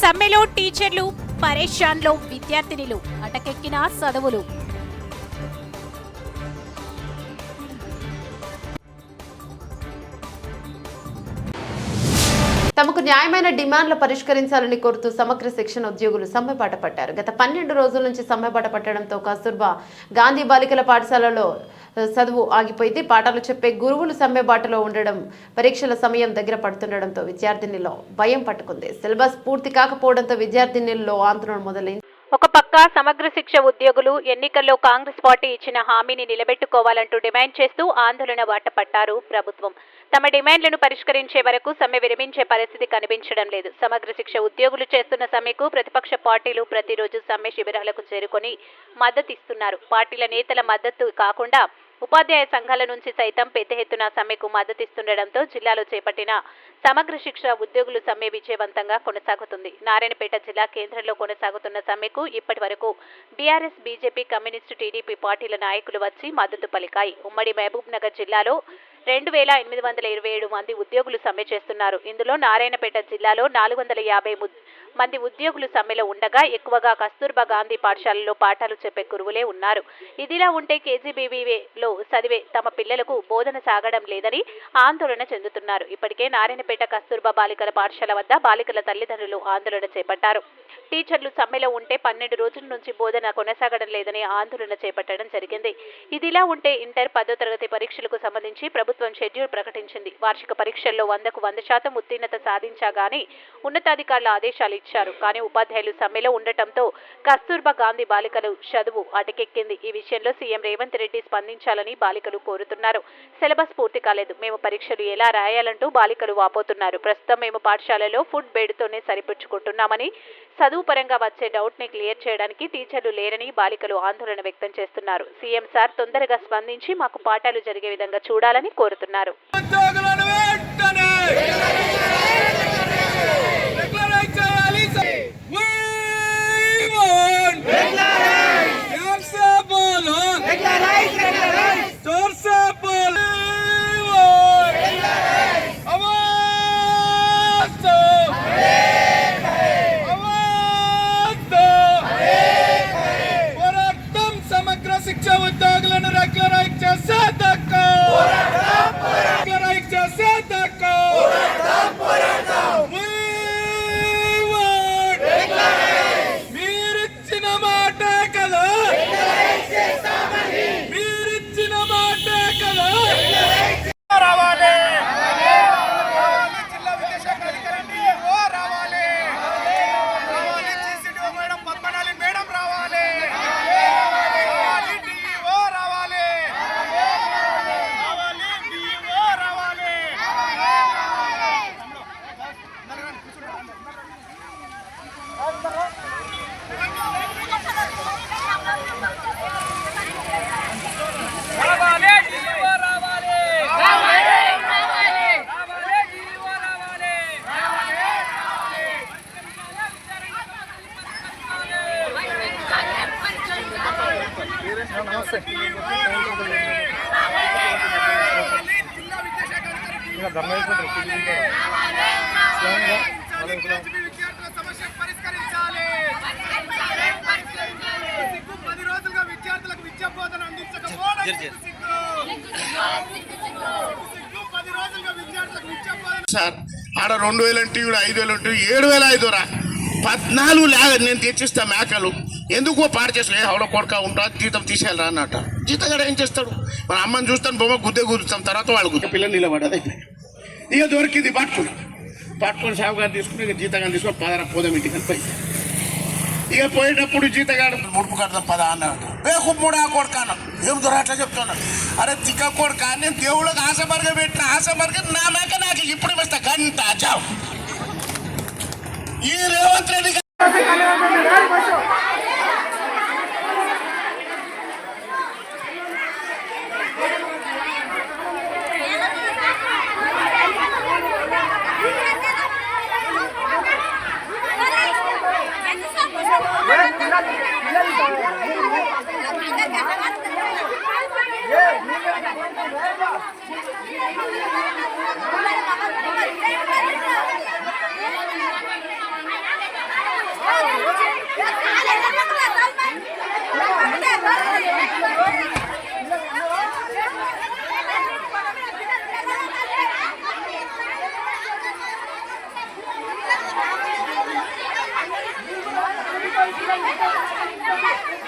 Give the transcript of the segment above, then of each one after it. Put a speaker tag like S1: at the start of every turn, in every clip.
S1: సమ్మెలో టీచర్లు పరేషాన్లో విద్యార్థినిలు అటకెక్కిన చదువులు
S2: తమకు న్యాయమైన డిమాండ్లు పరిష్కరించాలని కోరుతూ సమగ్ర శిక్షణ ఉద్యోగులు సమ్మెపాట పట్టారు. గత పన్నెండు రోజుల నుంచి సమ్మెపాట పట్టడంతో కస్తూర్బా గాంధీ బాలికల పాఠశాలలో చదువు ఆగిపోయింది. పాఠాలు చెప్పే గురువులు సమ్మెబాటలో ఉండడం పరీక్షల సమయం దగ్గర పడుతుండడంతో విద్యార్థినిలో భయం పట్టుకుంది. సిలబస్ పూర్తి కాకపోవడంతో విద్యార్థినిల్లో ఆందోళన మొదలైంది.
S1: ఒక పక్క సమగ్ర శిక్ష ఉద్యోగులు ఎన్నికల్లో కాంగ్రెస్ పార్టీ ఇచ్చిన హామీని నిలబెట్టుకోవాలంటూ డిమాండ్ చేస్తూ ఆందోళన బాట పట్టారు ప్రభుత్వం. తమ డిమాండ్లను పరిష్కరించే వరకు సమ్మె విరమించే పరిస్థితి కనిపించడం లేదు. సమగ్ర శిక్ష ఉద్యోగులు చేస్తున్న సమ్మెకు ప్రతిపక్ష పార్టీలు ప్రతిరోజు సమ్మె శిబిరాలకు చేరుకొని మద్దతిస్తున్నారు. పార్టీల నేతల మద్దతు కాకుండా ఉపాధ్యాయ సంఘాల నుంచి సైతం పెద్ద ఎత్తున సమ్మెకు మద్దతిస్తుండటంతో జిల్లాలో చేపట్టిన సమగ్ర శిక్ష ఉద్యోగులు సమ్మె విజయవంతంగా కొనసాగుతుంది. నారాయణపేట జిల్లా కేంద్రంలో కొనసాగుతున్న సమ్మెకు ఇప్పటి వరకు బీఆర్ఎస్ బీజేపీ కమ్యూనిస్టు టీడీపీ పార్టీల నాయకులు వచ్చి మద్దతు పలికాయి. ఉమ్మడి మహబూబ్ నగర్ జిల్లాలో రెండు వేల ఎనిమిది వందల ఇరవై ఏడు మంది ఉద్యోగులు సమ్మె చేస్తున్నారు. ఇందులో నారాయణపేట జిల్లాలో నాలుగు వందల యాభై మంది ఉద్యోగులు సమ్మెలో ఉండగా ఎక్కువగా కస్తూర్బా గాంధీ పాఠశాలలో పాఠాలు చెప్పే గురువులే ఉన్నారు. ఇదిలా ఉంటే కేజీబీవీలో చదివే తమ పిల్లలకు బోధన సాగడం లేదని ఆందోళన చెందుతున్నారు. ఇప్పటికే నారాయణపేట కస్తూర్బా బాలికల పాఠశాల వద్ద బాలికల తల్లిదండ్రులు ఆందోళన చేపట్టారు. టీచర్లు సమ్మెలో ఉంటే పన్నెండు రోజుల నుంచి బోధన కొనసాగడం లేదని ఆందోళన చేపట్టడం జరిగింది. ఇదిలా ఉంటే ఇంటర్ పదో తరగతి పరీక్షలకు సంబంధించి ప్రభుత్వం షెడ్యూల్ ప్రకటించింది. వార్షిక పరీక్షల్లో వందకు వంద శాతం ఉత్తీర్ణత సాధించగానే ఉన్నతాధికారుల ఆదేశాలు ఇచ్చారు. కానీ ఉపాధ్యాయులు సమ్మెలో ఉండటంతో కస్తూర్బా గాంధీ బాలికలు చదువు అటకెక్కింది. ఈ విషయంలో సీఎం రేవంత్ రెడ్డి స్పందించాలని బాలికలు కోరుతున్నారు. సిలబస్ పూర్తి కాలేదు. మేము పరీక్షలు ఎలా రాయాలంటూ బాలికలు వాపోతున్నారు. ప్రస్తుతం మేము పాఠశాలలో ఫుడ్ బెడ్తోనే సరిపుచ్చుకుంటున్నామని చదువు పరంగా వచ్చే డౌట్ని క్లియర్ చేయడానికి టీచర్లు లేరని బాలికలు ఆందోళన వ్యక్తం చేస్తున్నారు. సీఎం సార్ తొందరగా స్పందించి మాకు పాఠాలు జరిగే విధంగా చూడాలని కోరుతున్నారు.
S3: పది రోజులుగా విద్యార్థులకు విద్యా బోధన అందించకపోవడం
S4: సార్ ఆడ రెండు వేలు అంటే ఐదు వేలు అంటే ఏడు వేల ఐదు రా. పద్నాలుగు లేక నేను తెచ్చిస్తా మేకలు. ఎందుకో పాడు చేసిన హౌడ కొడక ఉంటా జీతం తీసేయాలి అన్నట. జీతగాడు ఏం చేస్తాడు? మన అమ్మని చూస్తాను బొమ్మ గుద్దే గుద్దుతాం తర్వాత వాళ్ళు గుద్దే పిల్లలు నిలబడదు ఇక దొరికింది పట్టుకుని. పట్టుకొని సాగుగారు తీసుకుని ఇక జీతగాని తీసుకొని పదర పోదాం ఇంటికి అని ఇక పోయేటప్పుడు జీతగాడు ముడుపు కడదాం పద అన్నాడు. బేకు మూడా కొడుకాను ఏం దొర అట్లా చెప్తున్నా? అరే తిక్క కొడుక నేను దేవుళ్ళకి ఆశ మరగ పెట్టిన ఆశ మరగ నా మేక నాకు ఇప్పుడు వేస్తా గంట జావ్. ఈ రేవంత్ రెడ్డి
S5: Thank
S3: you.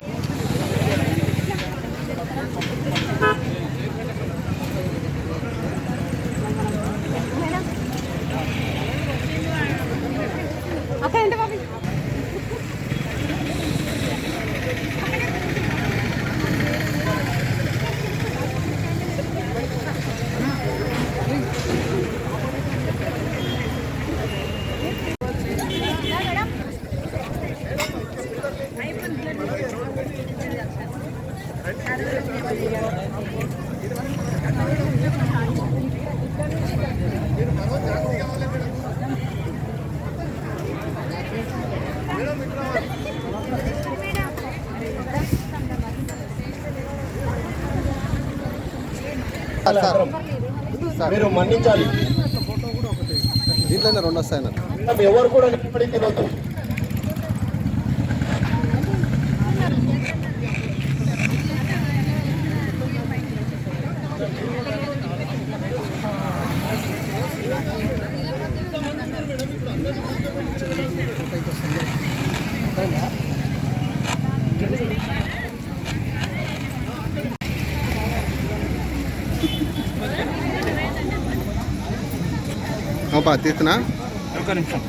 S3: അപ്പൊ എന്റെ
S5: మీరు మన్నించాలి.
S6: దీంట్లోనే రెండు వస్తాయన్న
S5: ఎవరు కూడా నిలబడి తీస్తున్నా
S6: ఒక నిమిషం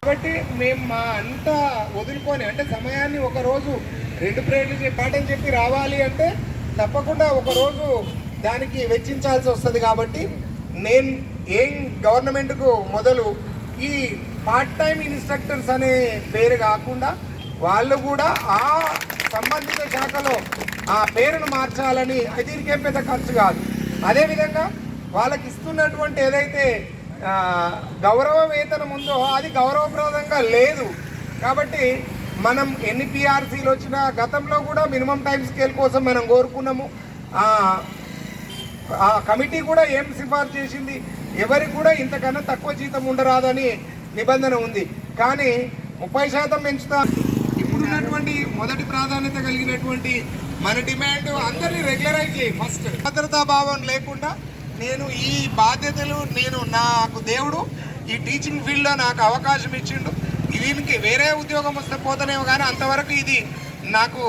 S3: కాబట్టి మేము మా అంతా వదులుకొని అంటే సమయాన్ని ఒకరోజు రెండు ప్రేట్లు పాఠం చెప్పి రావాలి అంటే తప్పకుండా ఒకరోజు దానికి వెచ్చించాల్సి వస్తుంది కాబట్టి నేను ఏం గవర్నమెంట్కు మొదలు ఈ పార్ట్ టైం ఇన్స్ట్రక్టర్స్ అనే పేరు కాకుండా వాళ్ళు కూడా ఆ సంబంధిత శాఖలో ఆ పేరును మార్చాలని అది ఇంకేం పెద్ద ఖర్చు కాదు. అదేవిధంగా వాళ్ళకి ఇస్తున్నటువంటి ఏదైతే గౌరవ వేతనం ఉందో అది గౌరవప్రదంగా లేదు. కాబట్టి మనం ఎన్పిఆర్సీలు వచ్చిన వచ్చినా గతంలో కూడా మినిమం టైం స్కేల్ కోసం మనం కోరుకున్నాము. ఆ కమిటీ కూడా ఏం సిఫార్సు చేసింది? ఎవరికి కూడా ఇంతకన్నా తక్కువ జీతం ఉండరాదని నిబంధన ఉంది. కానీ ముప్పై శాతం పెంచుతా ఇప్పుడున్నటువంటి మొదటి ప్రాధాన్యత కలిగినటువంటి మన డిమాండ్ అందరినీ రెగ్యులరైజ్ చేయి ఫస్ట్. భద్రతా భావం లేకుండా నేను ఈ బాధ్యతలు నేను నాకు దేవుడు ఈ టీచింగ్ ఫీల్డ్లో నాకు అవకాశం ఇచ్చిండు. దీనికి వేరే ఉద్యోగం వస్తే పోతానేమో కానీ అంతవరకు ఇది నాకు